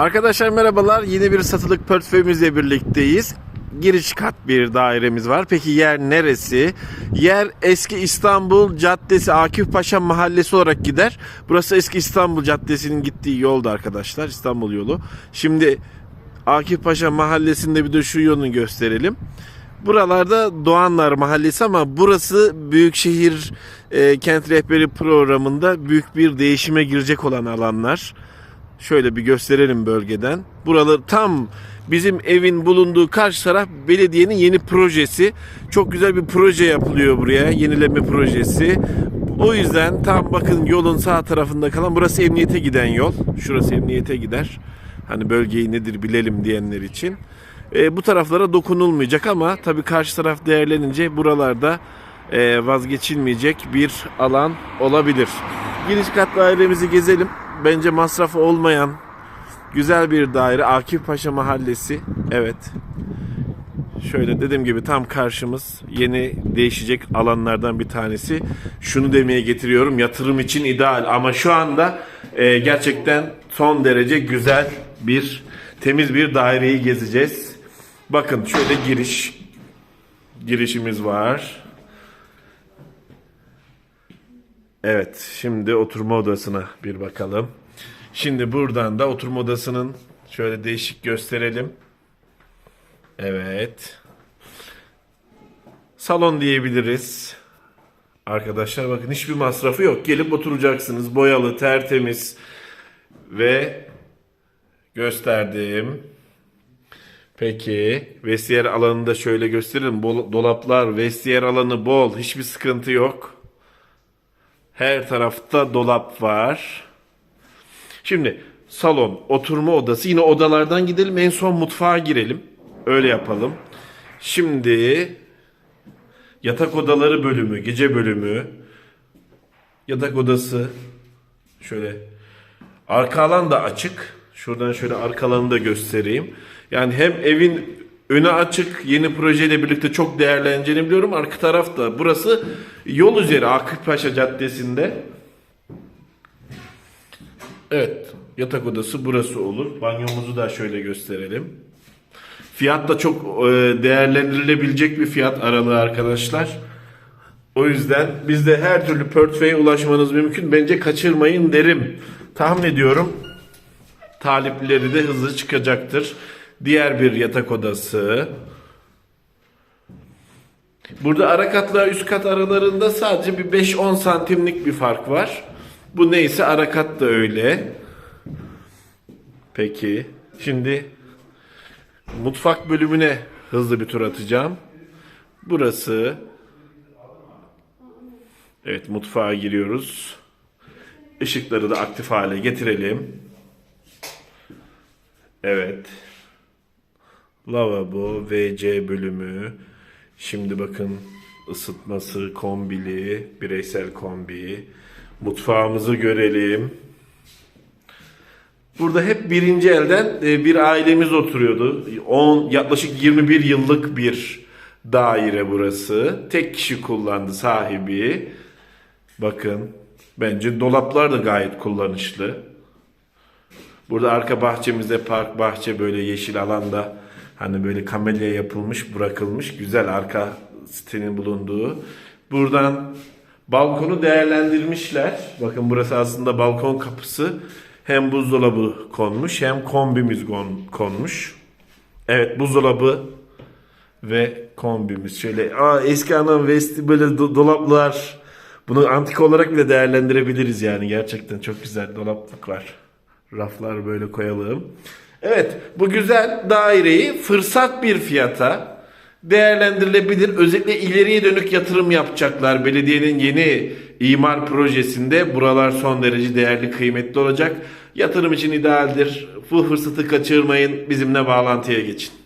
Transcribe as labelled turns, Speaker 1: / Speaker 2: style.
Speaker 1: Arkadaşlar merhabalar. Yeni bir satılık portföyümüzle birlikteyiz. Giriş kat bir dairemiz var. Peki yer neresi? Yer eski İstanbul Caddesi Akif Paşa Mahallesi olarak gider. Burası eski İstanbul Caddesi'nin gittiği yolda arkadaşlar. İstanbul yolu. Şimdi Akif Paşa Mahallesi'nde bir de şu yolunu gösterelim. Buralarda Doğanlar Mahallesi ama burası Büyükşehir e, Kent Rehberi programında büyük bir değişime girecek olan alanlar. Şöyle bir gösterelim bölgeden. Buraları tam bizim evin bulunduğu karşı taraf belediyenin yeni projesi. Çok güzel bir proje yapılıyor buraya. Yenileme projesi. O yüzden tam bakın yolun sağ tarafında kalan burası emniyete giden yol. Şurası emniyete gider. Hani bölgeyi nedir bilelim diyenler için. E, bu taraflara dokunulmayacak ama tabii karşı taraf değerlenince buralarda e, vazgeçilmeyecek bir alan olabilir. Giriş kat dairemizi gezelim. Bence masrafı olmayan güzel bir daire. Akif Paşa Mahallesi. Evet. Şöyle dediğim gibi tam karşımız yeni değişecek alanlardan bir tanesi. Şunu demeye getiriyorum yatırım için ideal ama şu anda e, gerçekten son derece güzel bir temiz bir daireyi gezeceğiz. Bakın şöyle giriş girişimiz var. Evet, şimdi oturma odasına bir bakalım. Şimdi buradan da oturma odasının şöyle değişik gösterelim. Evet. Salon diyebiliriz. Arkadaşlar bakın hiçbir masrafı yok. Gelip oturacaksınız. Boyalı, tertemiz ve gösterdim. Peki vestiyer alanını da şöyle gösterelim. Dolaplar, vestiyer alanı bol. Hiçbir sıkıntı yok. Her tarafta dolap var. Şimdi salon, oturma odası. Yine odalardan gidelim. En son mutfağa girelim. Öyle yapalım. Şimdi yatak odaları bölümü, gece bölümü. Yatak odası. Şöyle arka alan da açık. Şuradan şöyle arka alanı da göstereyim. Yani hem evin önü açık yeni projeyle birlikte çok değerleneceğini biliyorum. Arka tarafta burası yol üzeri Akif Paşa Caddesi'nde. Evet yatak odası burası olur. Banyomuzu da şöyle gösterelim. Fiyat da çok e, değerlendirilebilecek bir fiyat aralığı arkadaşlar. O yüzden bizde her türlü portföye ulaşmanız mümkün. Bence kaçırmayın derim. Tahmin ediyorum talipleri de hızlı çıkacaktır. Diğer bir yatak odası. Burada ara katla üst kat aralarında sadece bir 5-10 santimlik bir fark var. Bu neyse ara kat da öyle. Peki. Şimdi mutfak bölümüne hızlı bir tur atacağım. Burası. Evet mutfağa giriyoruz. Işıkları da aktif hale getirelim. Evet. Lavabo, WC bölümü. Şimdi bakın ısıtması, kombili, bireysel kombi. Mutfağımızı görelim. Burada hep birinci elden e, bir ailemiz oturuyordu. 10 yaklaşık 21 yıllık bir daire burası. Tek kişi kullandı sahibi. Bakın bence dolaplar da gayet kullanışlı. Burada arka bahçemizde park bahçe böyle yeşil alanda hani böyle kamelya yapılmış bırakılmış güzel arka sitenin bulunduğu. Buradan balkonu değerlendirmişler. Bakın burası aslında balkon kapısı. Hem buzdolabı konmuş hem kombimiz kon- konmuş. Evet buzdolabı ve kombimiz. Şöyle aa, eski anam vesti böyle do- dolaplar. Bunu antika olarak bile değerlendirebiliriz yani. Gerçekten çok güzel dolaplık var. Raflar böyle koyalım. Evet bu güzel daireyi fırsat bir fiyata değerlendirilebilir. Özellikle ileriye dönük yatırım yapacaklar. Belediyenin yeni imar projesinde buralar son derece değerli kıymetli olacak. Yatırım için idealdir. Bu fırsatı kaçırmayın. Bizimle bağlantıya geçin.